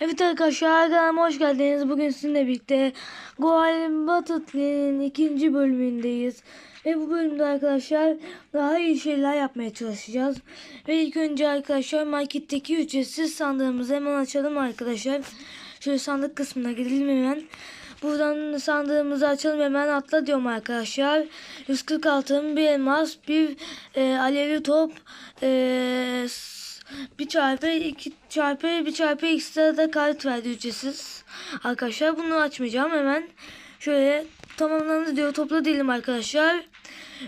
Evet arkadaşlar kanalıma hoş geldiniz. Bugün sizinle birlikte Goal Battle'ın ikinci bölümündeyiz. Ve bu bölümde arkadaşlar daha iyi şeyler yapmaya çalışacağız. Ve ilk önce arkadaşlar marketteki ücretsiz sandığımızı hemen açalım arkadaşlar. Şöyle sandık kısmına gidelim hemen. Buradan sandığımızı açalım hemen atla diyorum arkadaşlar. 140 altın, bir elmas, bir e, alevli top, e, bir çarpı iki çarpı bir çarpı ekstra da kart verdi ücretsiz. Arkadaşlar bunu açmayacağım hemen. Şöyle tamamlandı diyor topla diyelim arkadaşlar.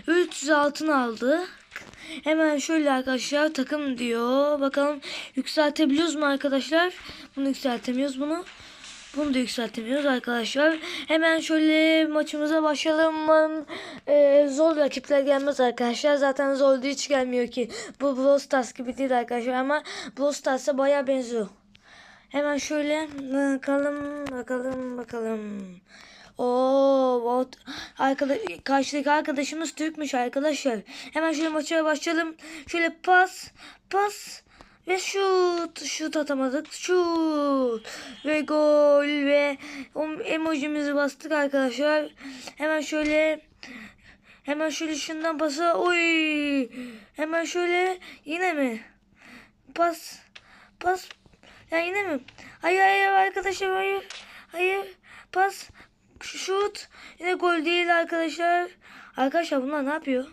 300 altın aldı. Hemen şöyle arkadaşlar takım diyor. Bakalım yükseltebiliyoruz mu arkadaşlar? Bunu yükseltemiyoruz bunu. Bunu da yükseltemiyoruz arkadaşlar. Hemen şöyle maçımıza başlayalım. Ee, zor rakipler gelmez arkadaşlar. Zaten zor hiç gelmiyor ki. Bu Brawl gibi değil arkadaşlar ama Brawl baya benziyor. Hemen şöyle bakalım bakalım bakalım. Oo, arkadaş karşıdaki arkadaşımız Türkmüş arkadaşlar. Hemen şöyle maça başlayalım. Şöyle pas pas ve şut. Şut atamadık. Şut. Ve gol ve emojimizi bastık arkadaşlar. Hemen şöyle hemen şöyle şundan pası. Oy. Hemen şöyle yine mi? Pas. Pas. Ya yine mi? Hayır hayır arkadaşlar hayır. Hayır. Pas. Şut. Yine gol değil arkadaşlar. Arkadaşlar bunlar ne yapıyor?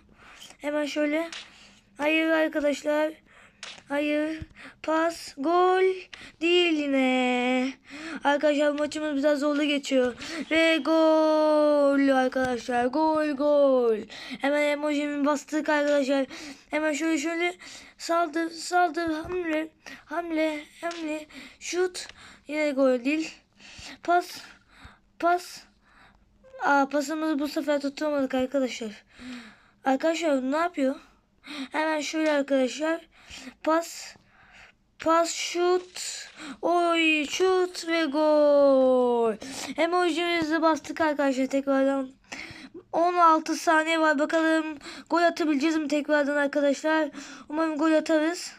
Hemen şöyle. Hayır arkadaşlar. Hayır. Pas. Gol. Değil yine. Arkadaşlar maçımız biraz zorlu geçiyor. Ve gol arkadaşlar. Gol gol. Hemen emojimi bastık arkadaşlar. Hemen şöyle şöyle saldır saldır hamle hamle hamle şut. Yine gol değil. Pas. Pas. Aa pasımızı bu sefer tutamadık arkadaşlar. Arkadaşlar ne yapıyor? Hemen şöyle arkadaşlar. Pas. Pas şut. Oy şut ve gol. Emojimizi bastık arkadaşlar tekrardan. 16 saniye var bakalım gol atabileceğiz mi tekrardan arkadaşlar. Umarım gol atarız.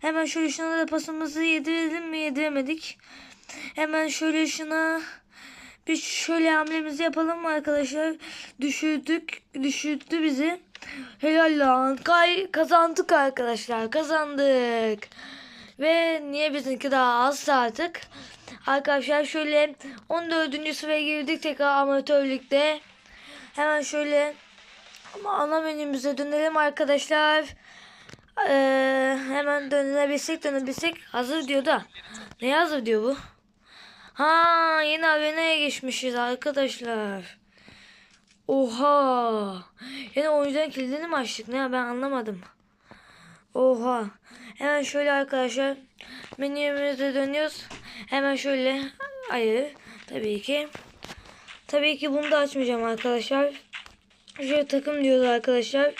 Hemen şöyle şuna da pasımızı yedirelim mi yediremedik. Hemen şöyle şuna bir şöyle hamlemizi yapalım mı arkadaşlar? Düşürdük. Düşürdü bizi. Helal lan. Kay kazandık arkadaşlar. Kazandık. Ve niye bizimki daha az artık? Arkadaşlar şöyle 14. sıraya girdik tekrar amatörlükte. Hemen şöyle ama ana menümüze dönelim arkadaşlar. Ee, hemen dönebilsek dönebilsek hazır diyor da. Ne hazır diyor bu? Ha yeni arenaya geçmişiz arkadaşlar. Oha. Yine oyuncuların kilidini mi açtık? Ne ben anlamadım. Oha. Hemen şöyle arkadaşlar. Menümüze dönüyoruz. Hemen şöyle. Hayır. Tabii ki. Tabii ki bunu da açmayacağım arkadaşlar. Şöyle takım diyoruz arkadaşlar.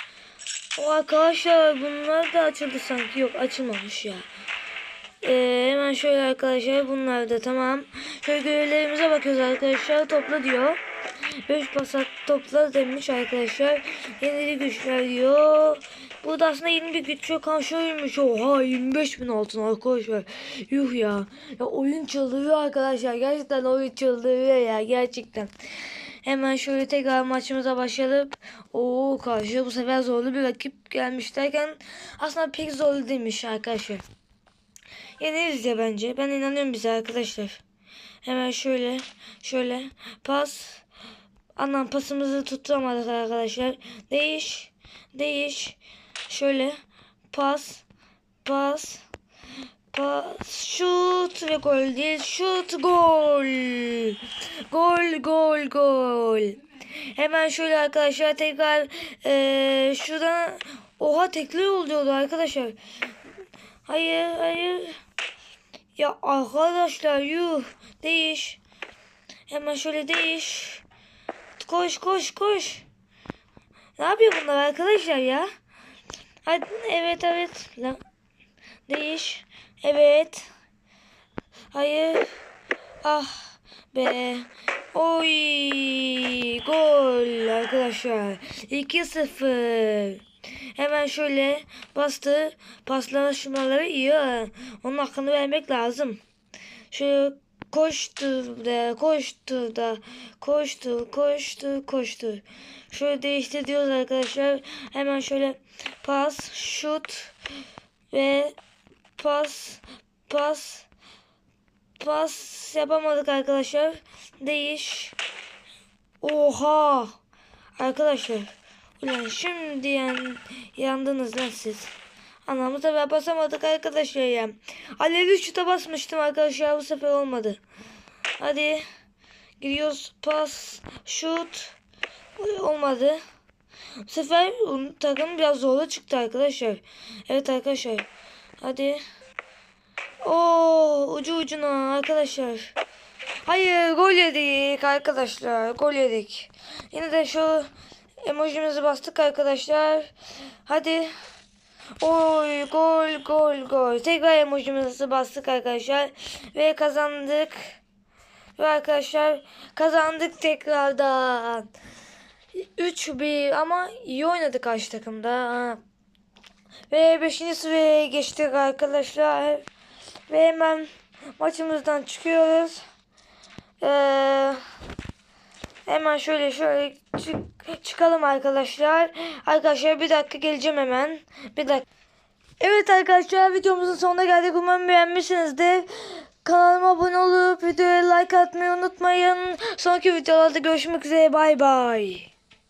O arkadaşlar bunlar da açıldı sanki. Yok açılmamış ya. Ee, hemen şöyle arkadaşlar bunlar da tamam. Şöyle görevlerimize bakıyoruz arkadaşlar. Topla diyor. 5 pasat topla demiş arkadaşlar. Yenili güçler diyor. Bu da aslında yeni bir güç yok. Karşıymış. Oha 25 bin altın arkadaşlar. Yuh ya. Ya oyun çıldırıyor arkadaşlar. Gerçekten oyun çıldırıyor ya. Gerçekten. Hemen şöyle tekrar maçımıza başlayalım. Oo karşı bu sefer zorlu bir rakip gelmiş derken aslında pek zorlu değilmiş arkadaşlar. Yeneriz ya bence. Ben inanıyorum bize arkadaşlar. Hemen şöyle şöyle pas. Anam pasımızı tutamadık arkadaşlar. Değiş. Değiş. Şöyle pas. Pas. Pas. Şut ve gol değil. Şut gol. Gol gol gol. Hemen şöyle arkadaşlar tekrar eee şuradan oha tekli oluyordu arkadaşlar. Hayır hayır. Ya arkadaşlar yuh. Değiş. Hemen şöyle değiş. Koş koş koş. Ne yapıyor bunlar arkadaşlar ya? Hadi evet evet. Lan. Değiş. Evet. Hayır. Ah be. Oy. Gol arkadaşlar. 2-0. Hemen şöyle bastı. Paslaşmaları iyi. ha. Onun hakkını vermek lazım. Şöyle koştu da koştu da koştu koştu koştu. Şöyle değiştir diyoruz arkadaşlar. Hemen şöyle pas, şut ve pas, pas, pas yapamadık arkadaşlar. Değiş. Oha! Arkadaşlar. Ulan şimdi yan, yandınız lan siz. Anamı tabi basamadık arkadaşlar ya. Alevli şuta basmıştım arkadaşlar bu sefer olmadı. Hadi. Gidiyoruz pas şut. Olmadı. Bu sefer takım biraz zorlu çıktı arkadaşlar. Evet arkadaşlar. Hadi. Oo ucu ucuna arkadaşlar. Hayır gol yedik arkadaşlar. Gol yedik. Yine de şu emojimizi bastık arkadaşlar. Hadi. Oy gol gol gol. Tekrar emojimizi bastık arkadaşlar. Ve kazandık. Ve arkadaşlar kazandık tekrardan. 3-1 ama iyi oynadık karşı takımda. Ve 5. sıraya geçtik arkadaşlar. Ve hemen maçımızdan çıkıyoruz. Ee, hemen şöyle şöyle çık- çıkalım arkadaşlar. Arkadaşlar bir dakika geleceğim hemen. Bir dakika. Evet arkadaşlar videomuzun sonuna geldik. Umarım beğenmişsinizdir. Kanalıma abone olup videoya like atmayı unutmayın. Sonraki videolarda görüşmek üzere. Bay bay.